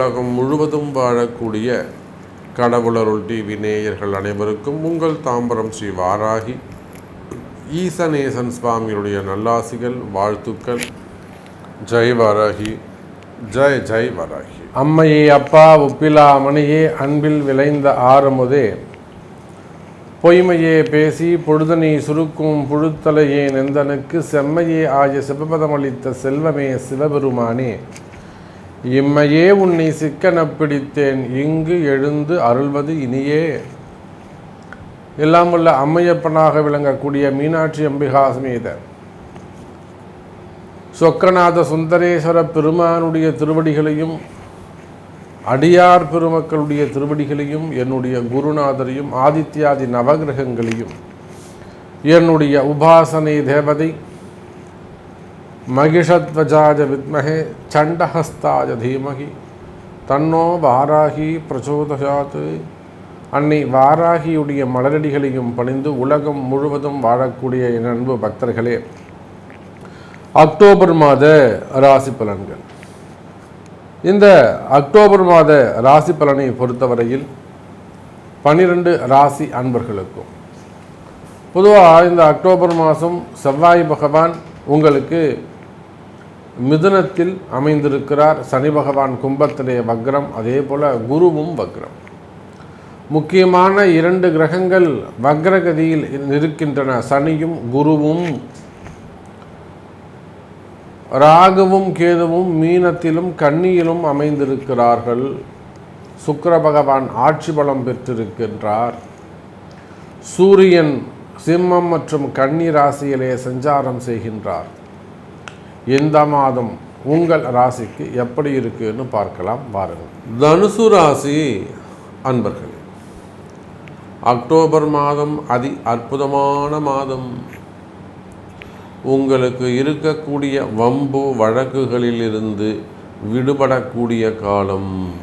உலகம் முழுவதும் வாழக்கூடிய கடவுளருள் டிவி நேயர்கள் அனைவருக்கும் உங்கள் தாம்பரம் ஸ்ரீ வாராகி. ஈசநேசன் சுவாமியுடைய நல்லாசிகள் வாழ்த்துக்கள். ஜெய் வாராகி ஜெய் ஜெய் வாராகி. அம்மையே அப்பா ஒப்பிலா மணியே அன்பில் விளைந்த ஆரமுதே பொய்மையே பேசி பொழுதனை சுருக்கும் புழுத்தலையே நெந்தனுக்கு செம்மையே ஆய சிவபதமளித்த செல்வமே சிவபெருமானே. இம்மையே உன்னை சிக்கனப் பிடித்தேன் இங்கு எழுந்து அருள்வது இனியே. எல்லாம் உள்ள அம்மையப்பனாக விளங்கக்கூடிய மீனாட்சி அம்பிகா சமேத சொக்கநாத சுந்தரேஸ்வர பெருமானுடைய திருவடிகளையும் அடியார் பெருமக்களுடைய திருவடிகளையும் என்னுடைய குருநாதரையும் ஆதித்யாதி நவகிரகங்களையும் என்னுடைய உபாசனை தேவதை மகிஷத்வஜாஜ வித்மகே சண்டஹஸ்தாஜ தீமகி. தன்னோ வாராகி பிரச்சோதயாத் அன்னை வாராகியுடைய மலரடிகளையும் பணிந்து உலகம் முழுவதும் வாழக்கூடிய என் அன்பு பக்தர்களே அக்டோபர் மாத ராசி பலன்கள். இந்த அக்டோபர் மாத ராசி பலனை பொறுத்தவரையில் பன்னிரண்டு ராசி அன்பர்களுக்கும் பொதுவாக இந்த அக்டோபர் மாதம் செவ்வாய் பகவான் உங்களுக்கு மிதுனத்தில் அமைந்திருக்கிறார் சனி பகவான் கும்பத்திலே வக்ரம் அதே போல் குருவும் வக்ரம். முக்கியமான இரண்டு கிரகங்கள் வக்ரகதியில் இருக்கின்றன சனியும் குருவும். ராகுவும் கேதுவும் மீனத்திலும் கன்னியிலும் அமைந்திருக்கிறார்கள். சுக்கர பகவான் ஆட்சி பலம் பெற்றிருக்கின்றார். சூரியன் சிம்மம் மற்றும் கன்னி ராசியிலே சஞ்சாரம் செய்கின்றார். இந்த மாதம் உங்கள் ராசிக்கு எப்படி இருக்குன்னு பார்க்கலாம் பாருங்கள் தனுசு ராசி அன்பர்களே அக்டோபர் மாதம் அதி அற்புதமான மாதம். உங்களுக்கு இருக்கக்கூடிய வம்பு வழக்குகளிலிருந்து விடுபடக்கூடிய காலம்.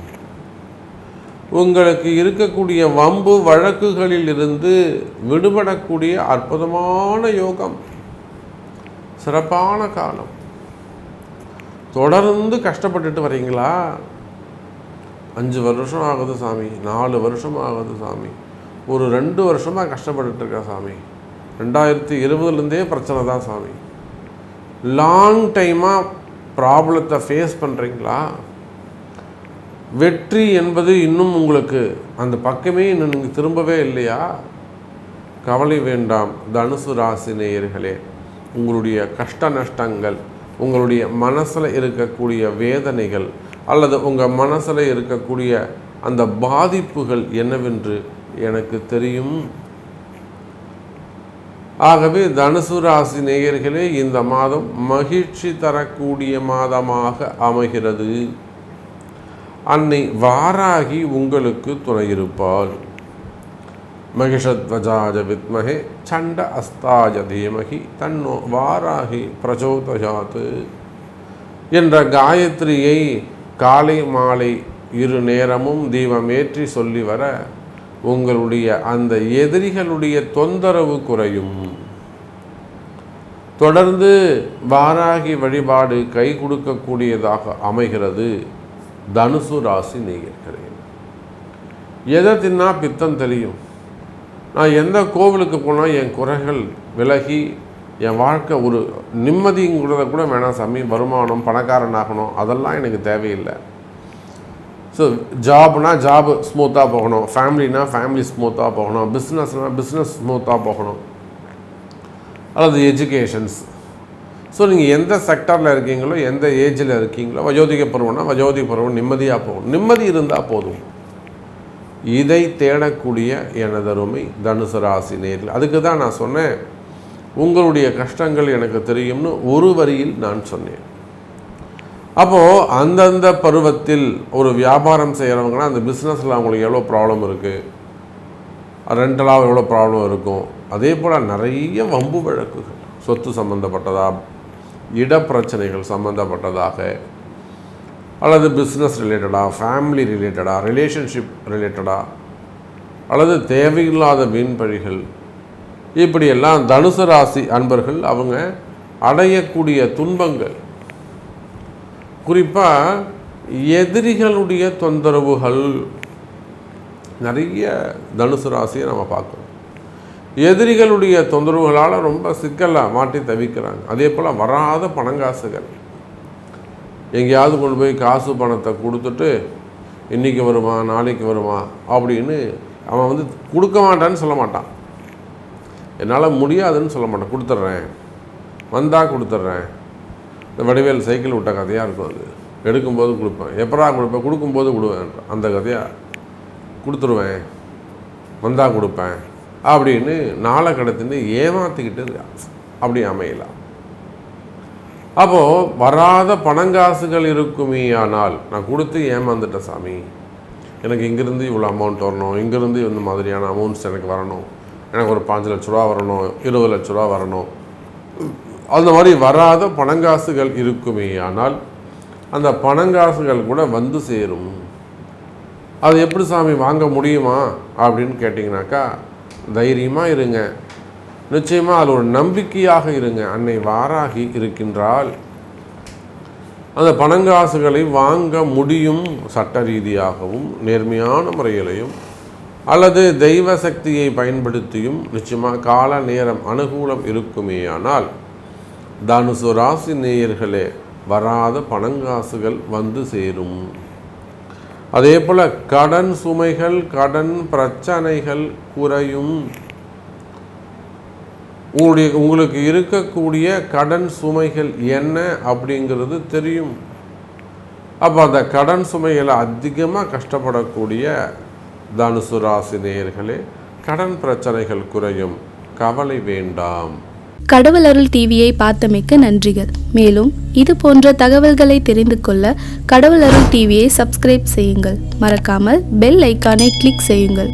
உங்களுக்கு இருக்கக்கூடிய வம்பு வழக்குகளில் இருந்து விடுபடக்கூடிய அற்புதமான யோகம். சிறப்பான காலம். தொடர்ந்து கஷ்டப்பட்டுட்டு வரீங்களா? அஞ்சு வருஷம் ஆகுது சாமி. நாலு வருஷம் ஆகுது சாமி. ஒரு ரெண்டு வருஷமாக கஷ்டப்பட்டுட்டு இருக்கேன் சாமி. ரெண்டாயிரத்தி இருபதுலேருந்தே பிரச்சனை தான் சாமி. லாங் டைமாக ப்ராப்ளத்தை ஃபேஸ் பண்ணுறீங்களா வெற்றி என்பது இன்னும் உங்களுக்கு அந்த பக்கமே இன்னும் நீங்கள் திரும்பவே இல்லையா? கவலை வேண்டாம். தனுசு ராசி நேயர்களே உங்களுடைய கஷ்ட நஷ்டங்கள் உங்களுடைய மனசில் இருக்கக்கூடிய வேதனைகள் அல்லது உங்கள் மனசில் இருக்கக்கூடிய அந்த பாதிப்புகள் என்னவென்று எனக்கு தெரியும். ஆகவே தனுசு ராசி நேயர்களே இந்த மாதம் மகிழ்ச்சி தரக்கூடிய மாதமாக அமைகிறது. அன்னை வாராகி உங்களுக்கு துணையிருப்பாள் மகிஷத்வஜாஜ வித்மகே சண்ட அஸ்தாஜ தீமகி தன்னோ வாராகி பிரச்சோதயாத் என்ற காயத்ரியை காலை மாலை இரு நேரமும் தீபமேற்றி சொல்லி வர உங்களுடைய அந்த எதிரிகளுடைய தொந்தரவு குறையும். தொடர்ந்து வாராகி வழிபாடு கை கொடுக்கக்கூடியதாக அமைகிறது. தனுசு ராசி நேயர்களே. எதை தின்னா பித்தம் தெரியும்? நான் எந்த கோவிலுக்கு போனால் என் குறைகள் விலகி என் வாழ்க்கை ஒரு நிம்மதிங்கிறத கூட வேணாம் சாமி. வருமானம் பணக்காரனாகணும் அதெல்லாம் எனக்கு தேவையில்லை. ஸோ ஜாப்னா ஜாப் ஸ்மூத்தாக போகணும். ஃபேமிலினா ஃபேமிலி ஸ்மூத்தாக போகணும். பிஸ்னஸ்னால் பிஸ்னஸ் ஸ்மூத்தாக போகணும். அல்லது எஜுகேஷன்ஸ் ஸோ நீங்கள் எந்த செக்டரில் இருக்கீங்களோ எந்த ஏஜில் இருக்கீங்களோ வயோதிக பருவம்னா வயோதிக பருவம் நிம்மதியாக போகணும். நிம்மதி இருந்தால் போதும். இதை தேடக்கூடிய எனதருமை தனுசு ராசி நேரில் அதுக்கு தான் நான் சொன்னேன் உங்களுடைய கஷ்டங்கள் எனக்கு தெரியும்னு ஒரு வரியில் நான் சொன்னேன். அப்போது அந்தந்த பருவத்தில் ஒரு வியாபாரம் செய்கிறவங்கன்னா அந்த பிஸ்னஸில் அவங்களுக்கு எவ்வளோ ப்ராப்ளம் இருக்குது ரெண்டலாக எவ்வளோ ப்ராப்ளம் இருக்கும்? அதே போல் நிறைய வம்பு வழக்குகள். சொத்து சம்மந்தப்பட்டதா இடப்பிரச்சனைகள் சம்மந்தப்பட்டதாக அல்லது பிஸ்னஸ் ரிலேட்டடாக ஃபேமிலி ரிலேட்டடாக ரிலேஷன்ஷிப் ரிலேட்டடாக அல்லது தேவையில்லாத வீண்பழிகள் இப்படியெல்லாம் தனுசு ராசி அன்பர்கள் அவங்க அடையக்கூடிய துன்பங்கள். குறிப்பாக எதிரிகளுடைய தொந்தரவுகள். நிறைய தனுசு ராசியை நம்ம பார்க்குறோம் எதிரிகளுடைய தொந்தரவுகளால் ரொம்ப சிக்கலாக மாட்டி தவிக்கிறாங்க. அதே போல் வராத பணங்காசுகள். எங்கேயாவது கொண்டு போய் காசு பணத்தை கொடுத்துட்டு இன்றைக்கி வருமா நாளைக்கு வருமா அப்படின்னு அவன் வந்து கொடுக்க மாட்டான்னு சொல்ல மாட்டான். என்னால் முடியாதுன்னு சொல்ல மாட்டான். கொடுத்துட்றேன். வந்தால் கொடுத்துட்றேன். இந்த வடிவேல் சைக்கிள் விட்ட கதையாக இருக்கும் அது. எடுக்கும்போது கொடுப்பேன். எப்படா கொடுப்பேன்? கொடுக்கும்போது கொடுவேன். அந்த கதையாக கொடுத்துருவேன். வந்தால் கொடுப்பேன். அப்படின்னு நாளை கடத்தின்னு ஏமாற்றிக்கிட்டு அப்படி அமையலாம். அப்போது வராத பணங்காசுகள் இருக்குமே ஆனால் நான் கொடுத்து ஏமாந்துட்டேன் சாமி எனக்கு இங்கேருந்து இவ்வளோ அமௌண்ட் வரணும் இங்கேருந்து இந்த மாதிரியான அமௌண்ட்ஸ் எனக்கு வரணும் எனக்கு ஒரு பாஞ்சு லட்ச ரூபா வரணும் இருபது லட்ச ரூபா வரணும். அந்த மாதிரி வராத பணங்காசுகள் இருக்குமே ஆனால் அந்த பணங்காசுகள் கூட வந்து சேரும். அது எப்படி சாமி வாங்க முடியுமா அப்படின்னு கேட்டிங்கனாக்கா தைரியமாக இருங்க. நிச்சயமாக அது ஒரு நம்பிக்கையாக இருங்க. அன்னை வாராகி இருக்கின்றால் அந்த பணங்காசுகளை வாங்க முடியும் சட்ட ரீதியாகவும் நேர்மையான முறையிலையும் அல்லது தெய்வ சக்தியை பயன்படுத்தியும் நிச்சயமாக கால நேரம் அனுகூலம் இருக்குமேயானால் தனுசு ராசி நேயர்களே வராத பணங்காசுகள் வந்து சேரும். அதே போல் கடன் சுமைகள் கடன் பிரச்சனைகள் குறையும். உங்களுடைய உங்களுக்கு இருக்கக்கூடிய கடன் சுமைகள் என்ன அப்படிங்கிறது தெரியும். அப்போ அந்த கடன் சுமைகளை அதிகமாக கஷ்டப்படக்கூடிய தனுசு ராசி நேயர்களே கடன் பிரச்சனைகள் குறையும். கவலை வேண்டாம். கடவுள் அருள் டிவியை பார்த்தமைக்க நன்றிகள். மேலும் இது போன்ற தகவல்களை தெரிந்து கொள்ள கடவுள் அருள் டிவியை சப்ஸ்கிரைப் செய்யுங்கள். மறக்காமல் பெல் ஐக்கானை கிளிக் செய்யுங்கள்.